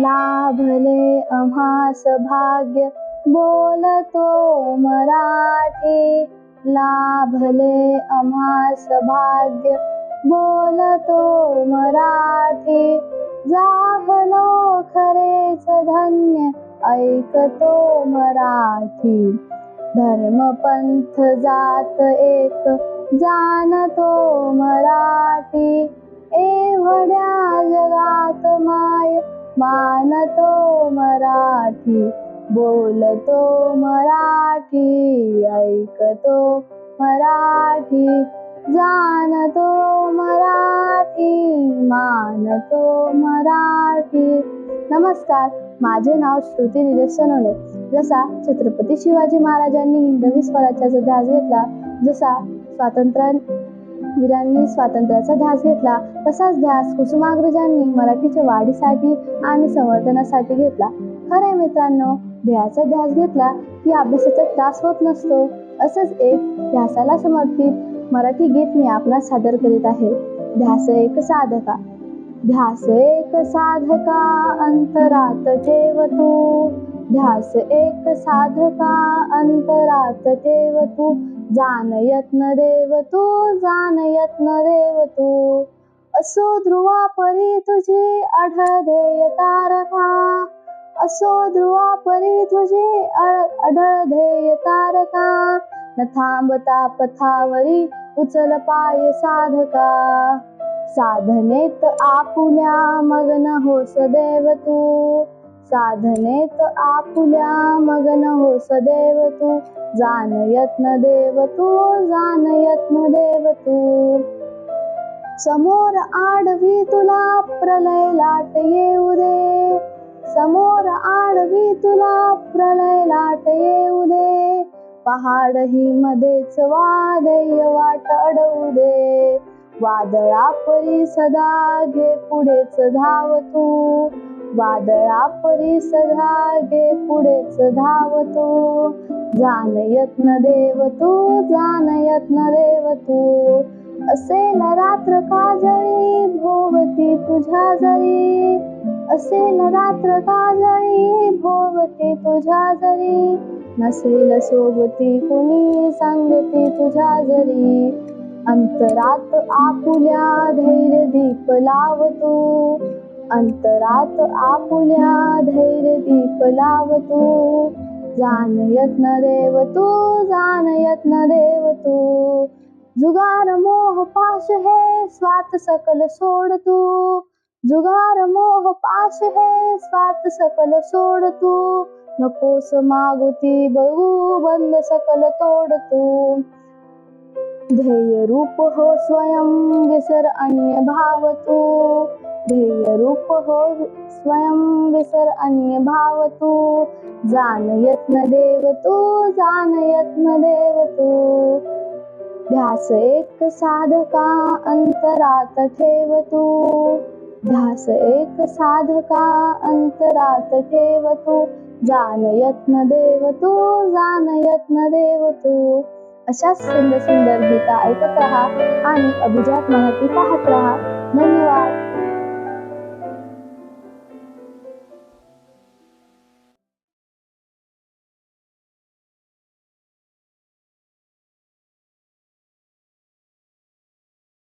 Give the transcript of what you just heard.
लाभले आम्हास भाग्य बोलतो मराठी. लाभले आम्हास भाग्य बोलतो मराठी. जाहलो खरेच धन्य ऐकतो मराठी. धर्मपंथ जात एक जाणतो मराठी. एवढ्या जगात माय मानतो मराठी बोलतो मराठी ऐकतो मराठी जाणतो मराठी मानतो मराठी. नमस्कार माझे नाव श्रुती निलेश सोनवणे. जसा छत्रपती शिवाजी महाराजांनी हिंदवी स्वराज्याचा ध्यास घेतला जसा स्वातंत्र्य वीरांनी स्वातंत्र्याचा ध्यास घेतला तसाच ध्यास कुसुमाग्रजांनी मराठीच्या वाढीसाठी आणि संवर्धनासाठी घेतला. खरे मित्रांनो ध्येयाचा ध्यास घेतला की अभ्यासाचा त्रास होत नसतो असंच एक ध्यासाला समर्पित मराठी गीत मी आपणास सादर करीत आहे. ध्यास एक साधका. ध्यास एक साधका अंतरात ठेवतो ध्यास एक साधका अंतरात ठेव तू जान यत्न देव तू जान यत्न देव तू असो ध्रुवा परी तुझे अढळ ध्येय तारका. असो ध्रुवा परी तुझे अड- ध्येय तारका. न थांबता पथावरी उचल पाय साधका. साधनेत आपुल्या मग्न होस देव तू साधनेत आपुल्या मगन हो सदैव तू. जान यत्न देव तू जान यत्न देव तू. समोर आडवी तुला प्रलय लाट येऊ दे समोर आडवी तुला प्रलय लाट येऊ दे पहाड ही मध्येच वादय वाट अडवू दे वादळा परी सदा घे पुढेच धाव तू. वादळा परी सदा घे पुढेच धावतो. जान यत्न देव तू जान यत्न देव तू असेल रात्र काजळी भोवती तुझ्या जरी. असेल रात्र काजळी भोवती तुझ्या जरी. नसेल सोबती कुणी सांगती तुझ्या जरी. अंतरात आपुल्या धैर्य दीप लावतो. अंतरात आपुल्या धैर्य दीप लाव तू जान यत्न देव तू जान यत्न देव तू जुगार मोह पाश है स्वार्थ सकल सोड तू जुगार मोह पाश है स्वार्थ सकल सोड तू नकोस मागुती बघू बंद सकल तोड तू ध्येय रूप हो स्वयं विसर अन्य भाव तू ध्येय रूप हो स्वयं विसर अन्य भाव तू. जान यत्न देव तू जान यत्न देव तू. ध्यास एक साधका अंतरात ठेव तू. ध्यास एक साधका अंतरात ठेव तू. जान यत्न देव तू जान यत्न देव तू. अशा सुंदर सुंदर गीता ऐकत राहा आणि अभिजात माहिती पाहत राहा. धन्यवाद.